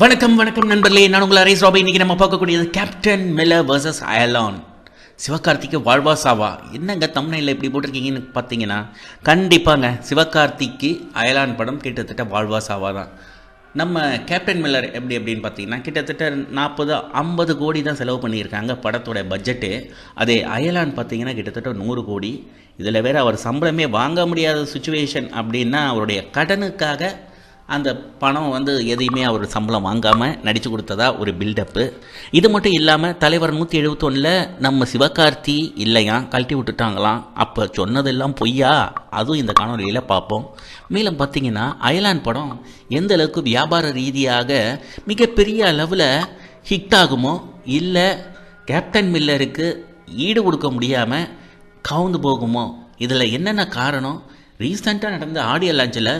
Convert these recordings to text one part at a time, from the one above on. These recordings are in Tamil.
வணக்கம் வணக்கம் நண்பர்களே. நான் உங்கள் அரேஸ் ராபி. இன்னைக்கு நம்ம பார்க்கக்கூடியது கேப்டன் மெல வர்சஸ் அயலான் சிவகார்த்திக்கு வாழ்வா சாவா என்னங்க தமிழில் இப்படி போட்டிருக்கீங்கன்னு பார்த்தீங்கன்னா கண்டிப்பாங்க சிவகார்த்திக்கு அயலான் படம் கிட்டத்தட்ட வாழ்வா சாவா தான் நம்ம கேப்டன் மில்லர் எப்படி அப்படின்னு பார்த்தீங்கன்னா கிட்டத்தட்ட நாற்பது ஐம்பது கோடி தான் செலவு பண்ணியிருக்காங்க படத்தோட பட்ஜெட்டு அதே அயலான் பார்த்தீங்கன்னா கிட்டத்தட்ட நூறு கோடி. இதில் வேறு அவர் சம்பளமே வாங்க முடியாத சுச்சுவேஷன் அப்படின்னா அவருடைய கடனுக்காக அந்த பணம் வந்து எதையுமே அவர் சம்பளம் வாங்காமல் நடித்து கொடுத்ததா ஒரு பில்டப்பு இது மட்டும் இல்லாமல் தலைவர் நூற்றி எழுபத்தொன்னில் நம்ம சிவகார்த்தி இல்லையா? கழட்டி விட்டுட்டாங்களாம். அப்போ சொன்னதெல்லாம் பொய்யா? அதுவும் இந்த காணொலியில் பார்ப்போம். மேலும் பார்த்தீங்கன்னா அயலான் படம் எந்த அளவுக்கு வியாபார ரீதியாக மிகப்பெரிய அளவில் ஹிட் ஆகுமோ இல்லை கேப்டன் மில்லருக்கு ஈடு கொடுக்க முடியாமல் கவுந்து போகுமோ இதில் என்னென்ன காரணம்? ரீசெண்டாக நடந்த ஆடியோ லான்ச்சில்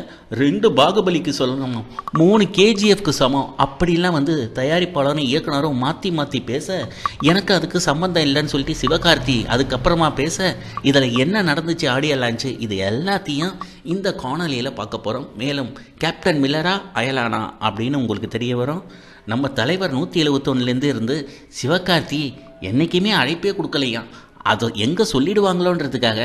ரெண்டு பாகுபலிக்கு சொல்லணும். மூணு கேஜிஎஃப்க்கு சமம். அப்படிலாம் வந்து தயாரிப்பாளரும் இயக்குனரும் மாற்றி மாற்றி பேச எனக்கு அதுக்கு சம்மந்தம் இல்லைன்னு சொல்லிட்டு சிவகார்த்தி அதுக்கப்புறமா பேச இதில் என்ன நடந்துச்சு ஆடியோ லான்ச்சு இது எல்லாத்தையும் இந்த காணொலியில் பார்க்க போகிறோம் மேலும் கேப்டன் மில்லரா அயலானா அப்படின்னு உங்களுக்கு தெரிய வரும். நம்ம தலைவர் நூற்றி எழுபத்தொன்னுலேருந்து இருந்து சிவகார்த்தி என்றைக்குமே அழைப்பே கொடுக்கலையாம். அதை எங்கே சொல்லிடுவாங்களோன்றதுக்காக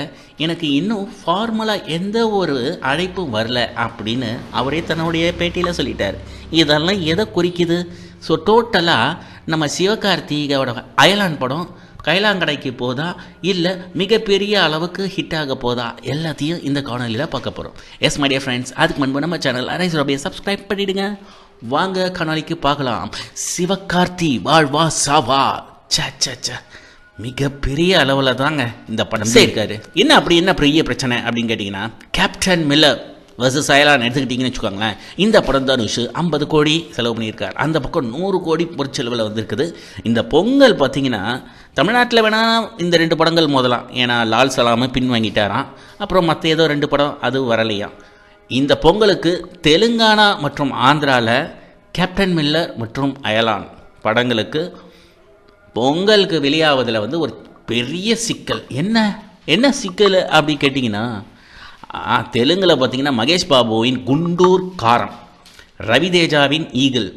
எனக்கு இன்னும் ஃபார்மலாக எந்த ஒரு அழைப்பும் வரல அப்படின்னு அவரே தன்னுடைய பேட்டியில் சொல்லிட்டார். இதெல்லாம் எதை குறிக்குது? ஸோ டோட்டலாக நம்ம சிவகார்த்திகோட அயலான் படம் கைலாங்கடைக்கு போதா? இல்லை மிகப்பெரிய அளவுக்கு ஹிட் ஆக போதா? எல்லாத்தையும் இந்த காணொலியில் பார்க்க போகிறோம் எஸ் மைடியா ஃப்ரெண்ட்ஸ் அதுக்கு முன்பு நம்ம சேனல் அரைஸ் ரபியை சப்ஸ்கிரைப் பண்ணிவிடுங்க வாங்க காணொலிக்கு பார்க்கலாம். சிவகார்த்தி வாழ்வா சாவா. ச ச ச மிகப்பெரிய அளவில் தாங்க இந்த படம் இருக்காரு என்ன அப்படி என்ன பெரிய பிரச்சனை அப்படின்னு கேட்டிங்கன்னா கேப்டன் மில்லர் வர்சஸ் அயலான் எடுத்துக்கிட்டிங்கன்னு வச்சுக்கோங்களேன். இந்த படம் தனுஷ் ஐம்பது கோடி செலவு பண்ணியிருக்கார். அந்த பக்கம் நூறு கோடி பொருட்செலவில் வந்திருக்குது. இந்த பொங்கல் பார்த்தீங்கன்னா தமிழ்நாட்டில் வேணால் இந்த ரெண்டு படங்கள் மோதலாம். ஏன்னா லால் சலாமை பின் வாங்கிட்டாராம். அப்புறம் மற்ற ஏதோ ரெண்டு படம் அது வரலையாம். இந்த பொங்கலுக்கு தெலுங்கானா மற்றும் ஆந்திராவில் கேப்டன் மில்லர் மற்றும் அயலான் படங்களுக்கு பொங்கலுக்கு வெளியாவதில் வந்து ஒரு பெரிய சிக்கல். என்ன? என்ன சிக்கல் அப்படி கேட்டிங்கன்னா தெலுங்கில் பார்த்தீங்கன்னா மகேஷ் பாபுவின் குண்டூர் காரம் ரவி தேஜாவின் ஈகிள்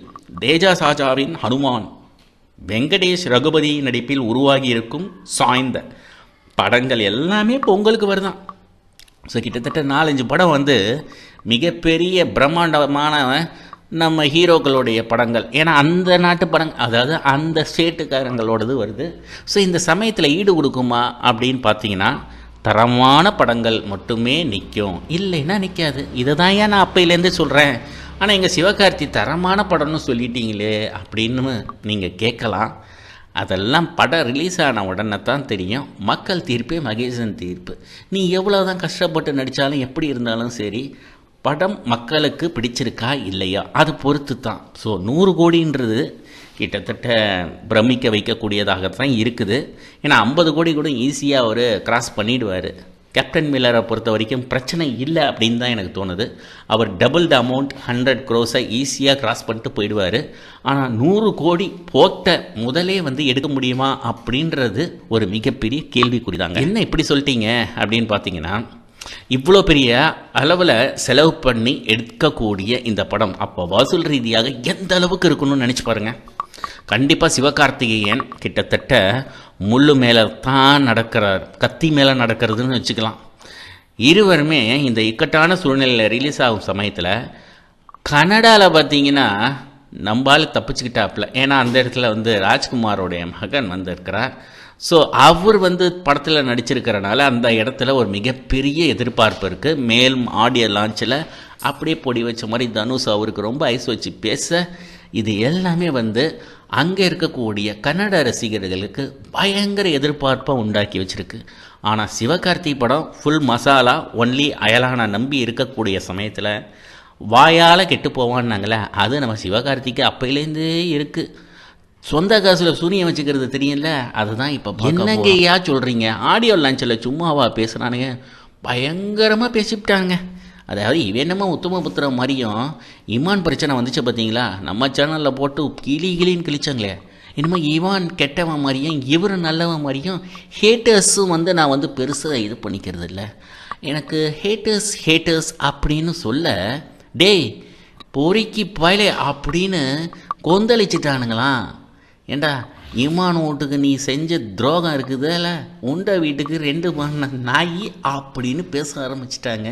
தேஜா சாஜாவின் ஹனுமான் வெங்கடேஷ் ரகுபதி நடிப்பில் உருவாகி இருக்கும் சாய்ந்த படங்கள் எல்லாமே பொங்கலுக்கு வருதான். ஸோ கிட்டத்தட்ட நாலஞ்சு படம் வந்து மிகப்பெரிய பிரம்மாண்டமான நம்ம ஹீரோக்களுடைய படங்கள். ஏன்னா அந்த நாட்டு படங்கள் அதாவது அந்த ஸ்டேட்டுக்காரங்களோடது வருது. ஸோ இந்த சமயத்தில் ஈடு கொடுக்குமா அப்படின்னு பார்த்தீங்கன்னா தரமான படங்கள் மட்டுமே நிற்கும் இல்லைன்னா நிற்காது இதை தான் ஏன் நான் அப்பையிலேருந்தே சொல்கிறேன் ஆனால் எங்கள் சிவகார்த்தி தரமான படம்னு சொல்லிட்டீங்களே அப்படின்னு நீங்கள் கேட்கலாம். அதெல்லாம் படம் ரிலீஸ் ஆன உடனே தான் தெரியும். மக்கள் தீர்ப்பே மகேசன் தீர்ப்பு. நீ எவ்வளோ தான் கஷ்டப்பட்டு நடித்தாலும் எப்படி இருந்தாலும் சரி படம் மக்களுக்கு பிடிச்சிருக்கா இல்லையா? அது பொறுத்து தான் ஸோ நூறு கோடின்றது கிட்டத்தட்ட பிரமிக்க வைக்கக்கூடியதாக தான் இருக்குது. ஏன்னா ஐம்பது கோடி கூட ஈஸியாக அவர் கிராஸ் பண்ணிடுவார். கேப்டன் மில்லரை பொறுத்த வரைக்கும் பிரச்சனை இல்லை அப்படின்னு தான் எனக்கு தோணுது. அவர் டபுள் த அமௌண்ட் ஹண்ட்ரட் க்ரோஸை ஈஸியாக கிராஸ் பண்ணிட்டு போயிடுவார். ஆனால் நூறு கோடி போட்ட முதலே வந்து எடுக்க முடியுமா அப்படின்றது ஒரு மிகப்பெரிய கேள்விக்குறிதாங்க. என்ன இப்படி சொல்லிட்டீங்க அப்படின்னு பார்த்தீங்கன்னா இவ்வளோ பெரிய அளவில் செலவு பண்ணி எடுக்கக்கூடிய இந்த படம் அப்போ வசூல் ரீதியாக எந்த அளவுக்கு இருக்கணும்னு நினச்சி பாருங்கள் கண்டிப்பாக சிவகார்த்திகேயன் கிட்டத்தட்ட முள்ளு மேலே தான் நடக்கிறார் கத்தி மேலே நடக்கிறதுன்னு வச்சுக்கலாம். இருவருமே இந்த இக்கட்டான சூழ்நிலையில் ரிலீஸ் ஆகும் சமயத்தில் கனடாவில் பார்த்தீங்கன்னா நம்பால் தப்பிச்சுக்கிட்டாப்புல. ஏன்னா அந்த இடத்துல வந்து ராஜ்குமாரோடைய மகன் வந்திருக்கிறார். ஸோ அவர் வந்து படத்தில் நடிச்சிருக்கிறனால அந்த இடத்துல ஒரு மிகப்பெரிய எதிர்பார்ப்பு இருக்குது மேலும் ஆடியோ லான்ச்சில் அப்படியே பொடி வச்ச மாதிரி தனுஷ் அவருக்கு ரொம்ப ஐஸ் வச்சு பேச இது எல்லாமே வந்து அங்கே இருக்கக்கூடிய கன்னட ரசிகர்களுக்கு பயங்கர எதிர்பார்ப்பை உண்டாக்கி வச்சுருக்கு. ஆனால் சிவகார்த்தி படம் ஃபுல் மசாலா ஒன்லி அயலான நம்பி இருக்கக்கூடிய சமயத்தில் வாயால் கெட்டு போவான்னாங்களே அது நம்ம சிவகார்த்திக்கு அப்பையிலேருந்தே இருக்குது சொந்த காசில் சூனியம் வச்சுக்கிறது தெரியல அதுதான் இப்போ என்னங்கய்யா சொல்கிறீங்க ஆடியோ லான்ச்சில் சும்மாவா பேசுகிறானுங்க பயங்கரமாக பேசிவிட்டாங்க அதாவது இவன் என்னமோ உத்தமபுத்திரம் மாதிரியும் இமான் பிரச்சனை வந்துச்சு பார்த்தீங்களா நம்ம சேனலில் போட்டு கிளி கிளின்னு கிழிச்சாங்களே. இனிமேல் இவான் கெட்டவன் மாதிரியும் இவர் நல்லவன் மாதிரியும் ஹேட்டர்ஸும் வந்து நான் வந்து பெருசாக இது பண்ணிக்கிறது இல்லை. எனக்கு ஹேட்டர்ஸ் ஹேட்டர்ஸ் அப்படின்னு சொல்ல டேய் பொறிக்கு பயலே அப்படின்னு கொந்தளிச்சிட்டானுங்களாம். ஏண்டா இமான் ஓட்டுக்கு நீ செஞ்ச துரோகம் இருக்குதுல உண்ட வீட்டுக்கு ரெண்டு பண்ண நாய் அப்படின்னு பேச ஆரம்பிச்சிட்டாங்க.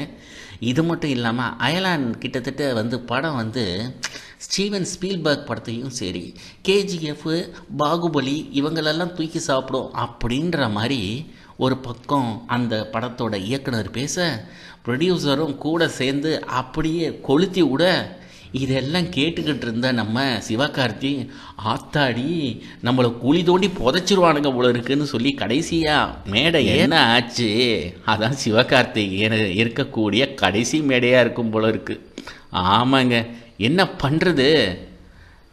இது மட்டும் இல்லாமல் அயலான் கிட்டத்தட்ட வந்து படம் வந்து ஸ்டீவன் ஸ்பீல்பர்க் படத்தையும் சரி கேஜிஎஃப் பாகுபலி இவங்களெல்லாம் தூக்கி சாப்பிடும் அப்படின்ற மாதிரி ஒரு பக்கம் அந்த படத்தோட இயக்குனர் பேச ப்ரொடியூசரும் கூட சேர்ந்து அப்படியே கொளுத்தி விட இதெல்லாம் கேட்டுக்கிட்டு இருந்த நம்ம சிவகார்த்தி ஆத்தாடி நம்மளை குழி தோண்டி புதைச்சிருவானுங்க போல இருக்குன்னு சொல்லி கடைசியாக மேடை என்ன? ஆச்சு? அதான் சிவகார்த்திகேயன் இருக்கக்கூடிய கடைசி மேடையாக இருக்கும் போல இருக்கு. ஆமாங்க. என்ன பண்ணுறது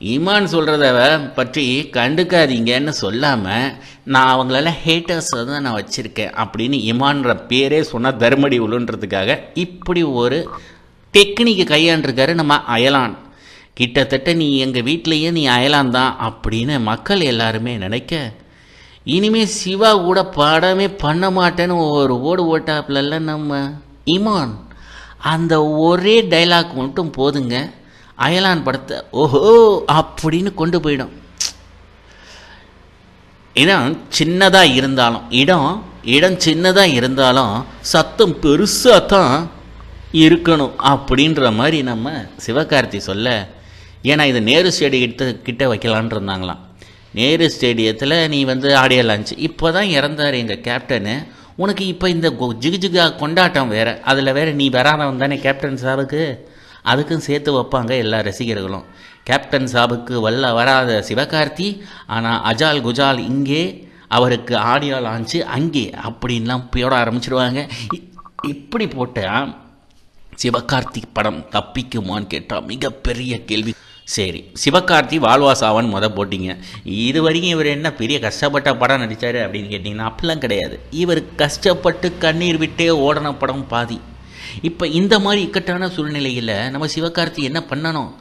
ஈமான் சொல்கிறத பற்றி கண்டுக்காதீங்கன்னு சொல்லாமல் நான் அவங்களெல்லாம் ஹேட்டர்ஸை தான் நான் வச்சுருக்கேன் அப்படின்னு இமான்ற பேரே சொன்னால் தர்மடி உளுன்றதுக்காக இப்படி ஒரு டெக்னிக்கு கையாண்டிருக்காரு நம்ம அயலான். கிட்டத்தட்ட நீ எங்கள் வீட்லேயே நீ அயலான் தான் அப்படின்னு மக்கள் எல்லாருமே நினைக்க இனிமே சிவா கூட படமே பண்ண மாட்டேன்னு ஒரு ஓடு ஓட்டாப்புல நம்ம இமான். அந்த ஒரே டைலாக் மட்டும் போதுங்க. அயலான் படத்தை ஓஹோ அப்படின்னு கொண்டு போயிடும். இடம் சின்னதாக இருந்தாலும் இடம் இடம் சின்னதாக இருந்தாலும் சத்தம் பெருசாக தான் இருக்கணும் அப்படின்ற மாதிரி நம்ம சிவகார்த்தி சொல்ல ஏன்னா இது நேரு ஸ்டேடியத்தை கிட்ட வைக்கலான் இருந்தாங்களாம். நேரு ஸ்டேடியத்தில் நீ வந்து ஆடியோ லான்ச் இப்போ தான் இறந்தார் எங்கள் கேப்டனு உனக்கு இப்போ இந்த கொ- ஜிகு ஜிகா கொண்டாட்டம் வேறு. அதில் வேறு நீ வராதவன் தானே கேப்டன் சாருக்கு அதுக்கும் சேர்த்து வைப்பாங்க எல்லா ரசிகர்களும். கேப்டன் சாபுக்கு வல்ல வராத சிவகார்த்தி ஆனால் அஜால் குஜால் இங்கே அவருக்கு ஆடியோ லான்ச்சு அங்கே அப்படின்லாம் போட ஆரம்பிச்சிடுவாங்க இப்படி போட்டால் சிவகார்த்திக் படம் தப்பிக்குமான்னு கேட்டால் மிகப்பெரிய கேள்வி. சரி சிவகார்த்தி வாழ்வாசாவன் முத போட்டிங்க. இது வரைக்கும் இவர் என்ன பெரிய கஷ்டப்பட்ட படம் நடித்தார் அப்படின்னு கேட்டிங்கன்னா அப்படிலாம் கிடையாது. இவர் கஷ்டப்பட்டு கண்ணீர் விட்டே ஓடின படம் பாதி. இப்போ இந்த மாதிரி இக்கட்டான சூழ்நிலையில் நம்ம சிவகார்த்தி என்ன பண்ணணும்?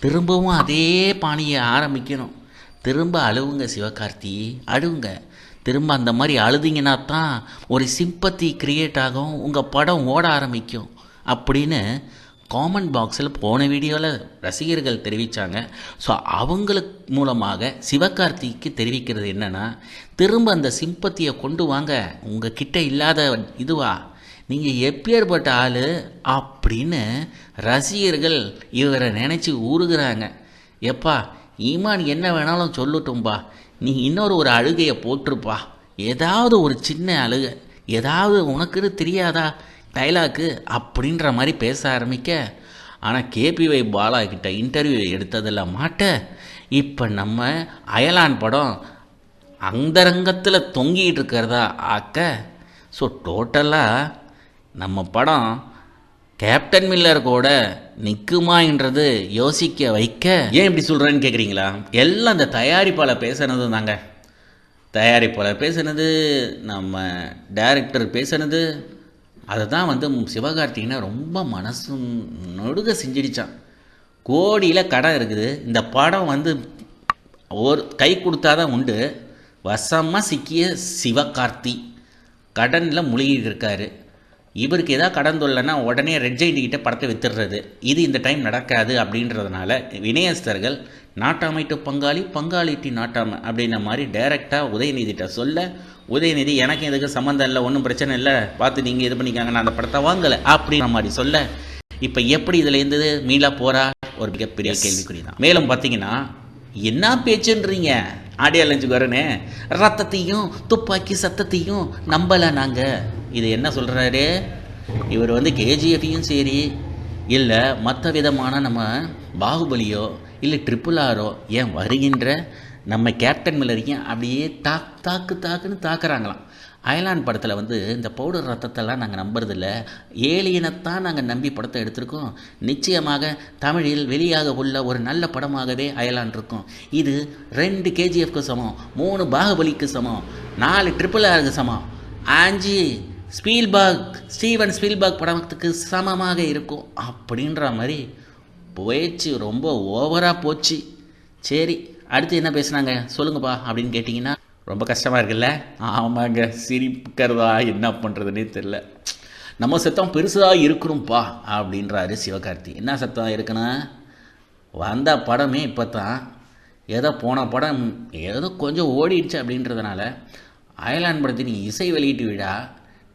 திரும்பவும் அதே பாணியை ஆரம்பிக்கணும். திரும்ப அழுவுங்க சிவகார்த்தி அழுவுங்க. திரும்ப அந்த மாதிரி அழுதிங்கன்னா தான் ஒரு சிம்பத்தி கிரியேட் ஆகும் உங்கள் படம் ஓட ஆரம்பிக்கும். அப்படின்னு காமெண்ட் பாக்ஸில் போன வீடியோவில் ரசிகர்கள் தெரிவித்தாங்க ஸோ அவங்களுக்கு மூலமாக சிவகார்த்திக்கு தெரிவிக்கிறது என்னென்னா திரும்ப அந்த சிம்பத்தியை கொண்டு வாங்க. உங்கள் கிட்டே இல்லாத இதுவா? நீங்கள் எப்பேற்பட்ட ஆள்? அப்படின்னு ரசிகர்கள் இவரை நினச்சி ஊறுகிறாங்க. எப்பா ஈமான் என்ன வேணாலும் சொல்லட்டும்பா நீ இன்னொரு ஒரு அழுகையை போட்டிருப்பா. ஏதாவது ஒரு சின்ன அழுகை. ஏதாவது உனக்குன்னு தெரியாதா? டைலாக்கு அப்படின்ற மாதிரி பேச ஆரம்பிக்க ஆனால் கேபிஒய் பாலா கிட்ட இன்டர்வியூ எடுத்ததில் மாட்ட. இப்போ நம்ம அயலான் படம் அந்தரங்கத்தில் தொங்கிட்டு இருக்கிறதா ஆக்க? ஸோ டோட்டலாக நம்ம படம் கேப்டன் மில்லர் கூட நிற்குமான்றது யோசிக்க வைக்க. ஏன் இப்படி சொல்கிறேன்னு கேட்குறீங்களா எல்லாம் அந்த தயாரிப்பாளர் பேசுனது தாங்க. தயாரிப்பாளர் பேசுனது நம்ம டைரக்டர் பேசுனது அதை தான் வந்து சிவகார்த்திகனை ரொம்ப மனசு நொடுக செஞ்சிடிச்சான். கோடியில் கடன் இருக்குது. இந்த படம் வந்து ஒரு கை கொடுத்தாதான் உண்டு. வசமாக சிக்கிய சிவகார்த்தி கடனில் முழுகிட்டு இருக்காரு. இவருக்கு ஏதாவது கடன் தொல்லைன்னா உடனே ரெட் ஜெயிண்ட் கிட்ட படத்தை வித்துடுறது. இது இந்த டைம் நடக்காது அப்படின்றதுனால வினயஸ்தர்கள் நாட்டாமைட்டு பங்காளி பங்காளிட்டி நாட்டாமை அப்படின்ன மாதிரி டைரெக்டாக உதயநிதிட்ட சொல்ல உதயநிதி எனக்கு இதுக்கு சம்மந்தம் இல்லை ஒன்றும் பிரச்சனை இல்லை பார்த்து நீங்கள் இது பண்ணிக்காங்க நான் அந்த படத்தை வாங்கலை அப்படின்ற மாதிரி சொல்ல. இப்போ எப்படி இதில் இருந்தது? மீளா போறா? ஒரு மிகப்பெரிய கேள்விக்குறி தான் மேலும் பார்த்தீங்கன்னா என்ன பேச்சுன்றீங்க? ஆடியோ லஞ்சுக்கு வரனே. ரத்தத்தையும் துப்பாக்கி சத்தத்தையும் நம்பலை நாங்கள் இது என்ன சொல்கிறாரு இவர் வந்து கேஜிஎஃபையும் சரி இல்லை மற்ற விதமான நம்ம பாகுபலியோ இல்லை ட்ரிபிள் ஆரோ ஏன் வருகின்ற நம்ம கேப்டன் மில்லரையும் அப்படியே தாக் தாக்கு தாக்குன்னு தாக்குறாங்களாம். அயலான் படத்தில் வந்து இந்த பவுடர் ரத்தத்தெல்லாம் நாங்கள் நம்புறதில்ல. ஏலியனைத்தான் நாங்கள் நம்பி படத்தை எடுத்திருக்கோம். நிச்சயமாக தமிழில் வெளியாக உள்ள ஒரு நல்ல படமாகவே அயலான் இருக்கும். இது ரெண்டு கேஜிஎஃப்க்கு சமம் மூணு பாகுபலிக்கு சமம் நாலு ட்ரிபிள் ஆருக்கு சமம். அஞ்சு ஸ்பீல்பாக் ஸ்டீவன் ஸ்பீல்பாக் படத்துக்கு சமமாக இருக்கும் அப்படின்ற மாதிரி போயிடுச்சு. ரொம்ப ஓவராக போச்சு. சரி அடுத்து என்ன பேசுனாங்க? சொல்லுங்கப்பா அப்படின்னு கேட்டிங்கன்னா ரொம்ப கஷ்டமாக இருக்குல்ல? ஆமாங்க சிரிக்கிறதா என்ன பண்ணுறதுனே தெரில நம்ம சத்தம் பெருசாக இருக்கணும்ப்பா அப்படின்றாரு சிவகார்த்தி. என்ன சத்தம் இருக்குன்னா வந்த படமே இப்போ தான் ஏதோ போன படம் ஏதோ கொஞ்சம் ஓடிடுச்சு அப்படின்றதுனால அயலான் படத்தின் இசை வெளியீட்டு விழா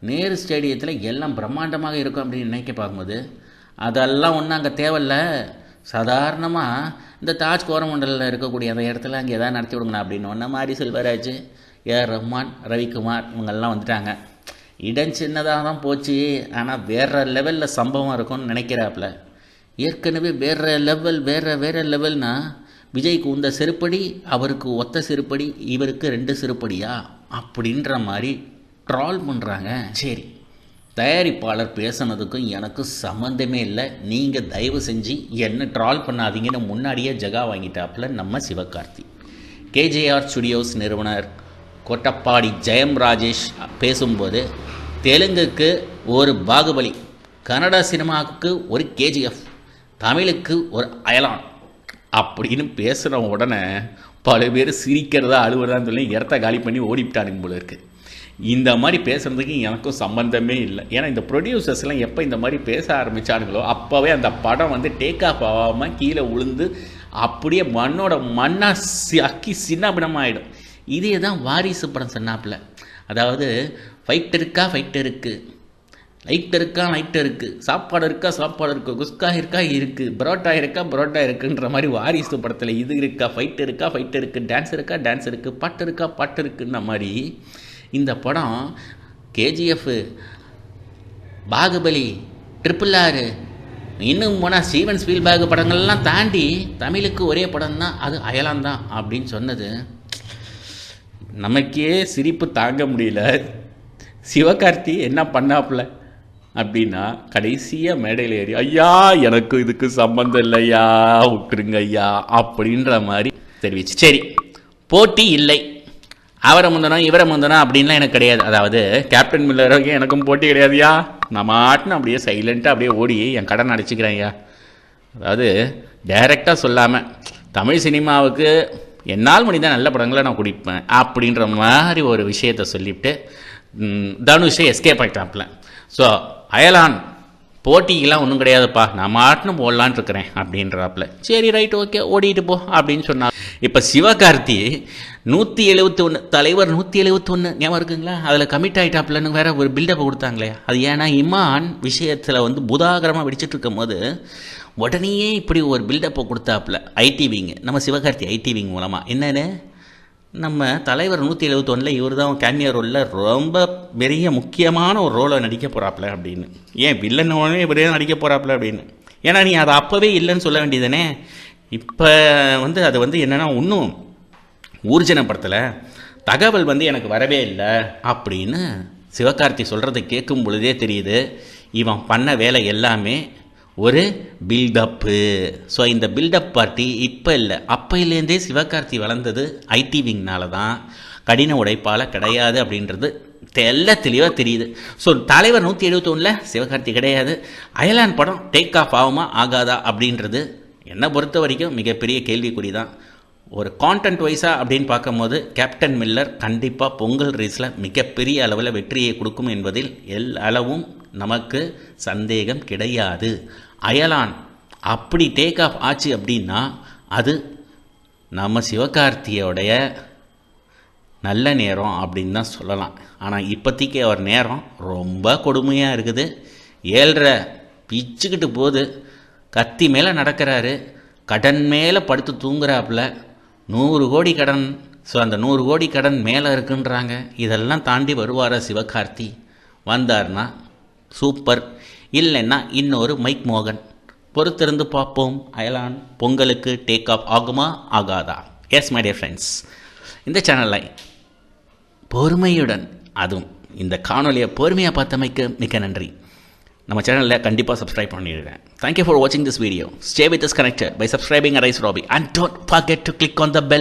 நேரு ஸ்டேடியத்தில் எல்லாம் பிரம்மாண்டமாக இருக்கும் அப்படின்னு நினைக்க பார்க்கும்போது அதெல்லாம் ஒன்றும் அங்கே தேவையில்ல. சாதாரணமாக இந்த தாஜ் கோரமண்டலில் இருக்கக்கூடிய அந்த இடத்துல அங்கே எதாவது நடத்தி விடுங்கண்ணா அப்படின்னு ஒன்ன மாதிரி செல்வராஜ் ஏஆர் ரஹ்மான் ரவிக்குமார் இவங்கெல்லாம் வந்துட்டாங்க. இடம் சின்னதாக தான் போச்சு ஆனால் வேறு லெவலில் சம்பவம் இருக்கும்னு நினைக்கிறாப்புல ஏற்கனவே வேறு லெவல் வேறு வேறு லெவல்னா விஜய்க்கு உந்த செருப்படி அவருக்கு ஒத்த செருப்படி இவருக்கு ரெண்டு செருப்படியா? அப்படின்ற மாதிரி ட்ரால் பண்ணுறாங்க சரி. தயாரிப்பாளர் பேசுனதுக்கும் எனக்கும் சம்மந்தமே இல்லை. நீங்கள் தயவு செஞ்சு என்ன ட்ரால் பண்ணாதீங்கன்னு முன்னாடியே ஜகா வாங்கிட்டாப்புல நம்ம சிவகார்த்தி. கேஜேஆர் ஸ்டுடியோஸ் நிறுவனர் கொட்டப்பாடி ஜெயம் ராஜேஷ் பேசும்போது தெலுங்குக்கு ஒரு பாகுபலி கன்னட சினிமாவுக்கு ஒரு கேஜிஎஃப் தமிழுக்கு ஒரு அயலான் அப்படின்னு பேசுகிற உடனே பல பேர் சிரிக்கிறதா அழுவுறதான்னு சொல்லி இடத்த காலி பண்ணி ஓடிவிட்டானுங்க போல இருக்குது இந்த மாதிரி பேசுகிறதுக்கு எனக்கும் சம்மந்தமே இல்லை. ஏன்னா இந்த ப்ரொடியூசர்ஸ்லாம் எப்போ இந்த மாதிரி பேச ஆரம்பித்தானுங்களோ அப்போவே அந்த படம் வந்து டேக் ஆஃப் ஆகாமல் கீழே விழுந்து அப்படியே மண்ணோட மண்ணாக சி அக்கி சின்னபினமாகிடும் இதே தான் வாரிசு படம் சொன்னாப்புல. அதாவது ஃபைட் இருக்கா ஃபைட் இருக்குது லைட் இருக்கா லைட் இருக்குது சாப்பாடு இருக்கா சாப்பாடு இருக்குது குஸ்கா இருக்கா இருக்குது பரோட்டா இருக்கா பரோட்டா இருக்குன்ற மாதிரி வாரிசு படத்தில் இது இருக்கா ஃபைட் இருக்கா ஃபைட் இருக்குது டான்ஸ் இருக்கா டான்ஸ் இருக்குது பாட்டு இருக்கா பாட்டு இருக்குன்ற மாதிரி இந்த படம் கேஜிஎஃப் பாகுபலி ட்ரிபிள் ஆறு இன்னும் போனால் ஸ்டீவன் ஸ்பீல்பேக் படங்கள்லாம் தாண்டி தமிழுக்கு ஒரே படம் தான் அது அயலான் தான் அப்படின்னு சொன்னது. நமக்கே சிரிப்பு தாங்க முடியல. சிவகார்த்தி என்ன பண்ணாப்புல? அப்படின்னா கடைசியாக மேடையில் ஏறி ஐயா எனக்கு இதுக்கு சம்மந்தம் இல்லையா? விட்டுருங்க ஐயா அப்படின்ற மாதிரி தெரிவிச்சு. சரி போட்டி இல்லை. அவரை முந்தனம் இவரை முந்தனம் அப்படின்லாம் எனக்கு கிடையாது. அதாவது கேப்டன் மில்லருக்கும் எனக்கும் போட்டி கிடையாதுயா நான் மாட்டின அப்படியே சைலண்ட்டாக அப்படியே ஓடி என் கடன் அடைச்சிக்கிறேன் ஐயா அதாவது டைரெக்டாக சொல்லாமல் தமிழ் சினிமாவுக்கு என்னால் முடிந்த நல்ல படங்களை நான் குடிப்பேன் அப்படின்ற மாதிரி ஒரு விஷயத்த சொல்லிவிட்டு தனுஷை எஸ்கேப் ஆகிட்டாப்ல ஸோ அயலான் போட்டிக்கெலாம் ஒன்றும் கிடையாதுப்பா. நான் மாட்டினு போடலான் இருக்கிறேன் அப்படின்றாப்புல சரி ரைட் ஓகே ஓடிட்டு போ அப்படின்னு சொன்னா இப்போ சிவகார்த்தி நூற்றி எழுபத்தி ஒன்று தலைவர் நூற்றி எழுபத்தி ஒன்று ஞாபகம் இருக்குங்களா? அதில் கமிட் ஆகிட்டாப்லன்னு வேற ஒரு பில்டப் கொடுத்தாங்களே. அது ஏன்னா இமான் விஷயத்தில் வந்து புதாகரமாக வெடிச்சிட்டு இருக்கும் போது உடனேயே இப்படி ஒரு பில்டப்பை கொடுத்தாப்புல ஐடிவிங்க நம்ம சிவகார்த்தி ஐடிவிங் மூலமாக என்னென்னு நம்ம தலைவர் நூற்றி எழுபத்தொன்னில் இவர் தான் கேமியா ரோலில் ரொம்ப பெரிய முக்கியமான ஒரு ரோலை நடிக்க போகிறாப்புல அப்படின்னு. ஏன் வில்லன் இவரே நடிக்க போகிறாப்புல அப்படின்னு. ஏன்னா நீ அதை அப்போவே இல்லைன்னு சொல்ல வேண்டியதானே இப்போ வந்து அது வந்து என்னென்னா இன்னும் ஊர்ஜன படத்தில் தகவல் வந்து எனக்கு வரவே இல்லை அப்படின்னு சிவகார்த்தி சொல்கிறத கேட்கும் பொழுதே தெரியுது. இவன் பண்ண வேலை எல்லாமே ஒரு பில்டப்பு ஸோ இந்த பில்டப் பார்ட்டி இப்போ இல்லை. அப்போயிலேருந்தே சிவகார்த்தி வளர்ந்தது ஐடி விங்னால தான். கடின உடைப்பால் கிடையாது அப்படின்றது தெல்ல தெளிவாக தெரியுது. ஸோ தலைவர் நூற்றி எழுபத்தொன்னில் சிவகார்த்தி கிடையாது. அயலான் படம் டேக் ஆஃப் ஆகுமா ஆகாதா அப்படின்றது என்னை பொறுத்த வரைக்கும் மிகப்பெரிய கேள்விக்குறி தான். ஒரு கான்டென்ட் வைஸாக அப்படின்னு பார்க்கும்போது கேப்டன் மில்லர் கண்டிப்பாக பொங்கல் ரேஸில் மிகப்பெரிய அளவில் வெற்றியை கொடுக்கும் என்பதில் எல் அளவும் நமக்கு சந்தேகம் கிடையாது. அயலான் அப்படி டேக் ஆஃப் ஆச்சு அப்படின்னா அது நம்ம சிவகார்த்தியோடைய நல்ல நேரம் அப்படின்னு தான் சொல்லலாம். ஆனால் இப்போதைக்கு அவர் நேரம் ரொம்ப கொடுமையாக இருக்குது. ஏழ்ரை பிச்சுக்கிட்டு போகுது கத்தி மேலே நடக்கிறாரு. கடன் மேலே படுத்து தூங்குறாப்புல. நூறு கோடி கடன் ஸோ அந்த நூறு கோடி கடன் மேலே இருக்குன்றாங்க. இதெல்லாம் தாண்டி வருவாரா சிவகார்த்தி? வந்தார்னா சூப்பர். இல்லைன்னா இன்னொரு மைக் மோகன். பொறுத்திருந்து பார்ப்போம். அயலான் பொங்கலுக்கு டேக் ஆஃப் ஆகுமா ஆகாதா? எஸ் மை டியர் ஃப்ரெண்ட்ஸ் இந்த சேனலை பொறுமையுடன் அதுவும் இந்த காணொலியை பொறுமையாக பார்த்தமைக்கு மிக்க நன்றி. நம்ம சேனலில் கண்டிப்பாக சப்ஸ்கிரைப் பண்ணிடுறேன் தேங்க்யூ ஃபார் வாட்சிங் this video stay with is connected by subscribing rice rabi and don't forget to click on the bell